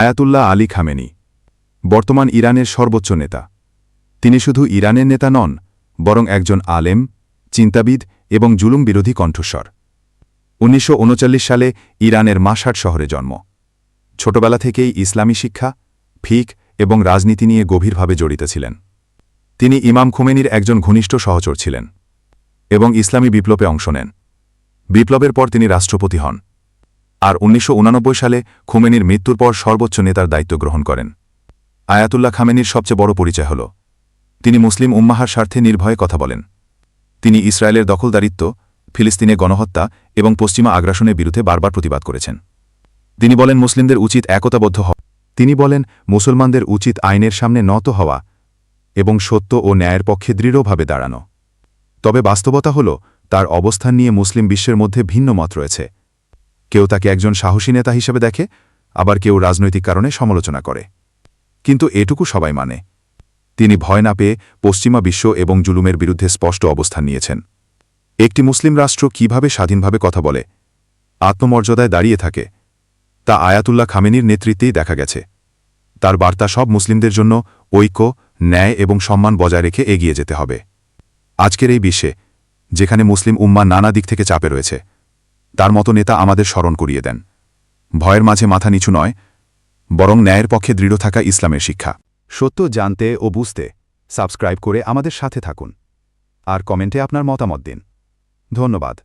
Ayatollah Ali Khamenei, বর্তমান ইরানের সর্বোচ্চ নেতা। তিনি শুধু ইরানের নেতা নন, বরং একজন আলেম, চিন্তাবিদ এবং জুলুম বিরোধী কণ্ঠস্বর। উনিশশো উনচল্লিশ সালে ইরানের মাসাট শহরে জন্ম। ছোটবেলা থেকেই ইসলামী শিক্ষা, ফিক এবং রাজনীতি নিয়ে গভীরভাবে জড়িত ছিলেন। তিনি ইমাম খুমেনির একজন ঘনিষ্ঠ সহচর ছিলেন এবং ইসলামী বিপ্লবে অংশ নেন। বিপ্লবের পর তিনি রাষ্ট্রপতি হন। আর উনিশশো সালে খুমেনির মৃত্যুর পর সর্বোচ্চ নেতার দায়িত্ব গ্রহণ করেন। আয়াতুল্লাহ খামেনির সবচেয়ে বড় পরিচয় হল, তিনি মুসলিম উম্মাহার স্বার্থে নির্ভয়ে কথা বলেন। তিনি ইসরায়েলের দখলদারিত্ব, ফিলিস্তিনে গণহত্যা এবং পশ্চিমা আগ্রাসনের বিরুদ্ধে বারবার প্রতিবাদ করেছেন। তিনি বলেন, মুসলিমদের উচিত একতাবদ্ধ হওয়া। তিনি বলেন, মুসলমানদের উচিত আইনের সামনে নত হওয়া এবং সত্য ও ন্যায়ের পক্ষে দৃঢ়ভাবে দাঁড়ানো। তবে বাস্তবতা হল, তার অবস্থান নিয়ে মুসলিম বিশ্বের মধ্যে ভিন্ন মত রয়েছে। কেউ তাকে একজন সাহসী নেতা হিসেবে দেখে, আবার কেউ রাজনৈতিক কারণে সমালোচনা করে। কিন্তু এটুকু সবাই মানে। তিনি ভয় না পেয়ে পশ্চিমা বিশ্ব এবং জুলুমের বিরুদ্ধে স্পষ্ট অবস্থান নিয়েছেন। একটি মুসলিম রাষ্ট্র কীভাবে স্বাধীনভাবে কথা বলে, আত্মমর্যাদায় দাঁড়িয়ে থাকে, তা আয়াতুল্লাহ খামেনির নেতৃত্বেই দেখা গেছে। তার বার্তা সব মুসলিমদের জন্য ঐক্য, ন্যায় এবং সম্মান বজায় রেখে এগিয়ে যেতে হবে। আজকের এই বিশ্বে, যেখানে মুসলিম উম্মা নানা দিক থেকে চাপে রয়েছে তার মতো নেতা আমাদের স্মরণ করিয়ে দেন। ভয়ের মাঝে মাথা নিচু নয়, বরং ন্যায়ের পক্ষে দৃঢ় থাকা ইসলামের শিক্ষা। সত্য জানতে ও বুঝতে সাবস্ক্রাইব করে আমাদের সাথে থাকুন। আর কমেন্টে আপনার মতামত দিন। ধন্যবাদ।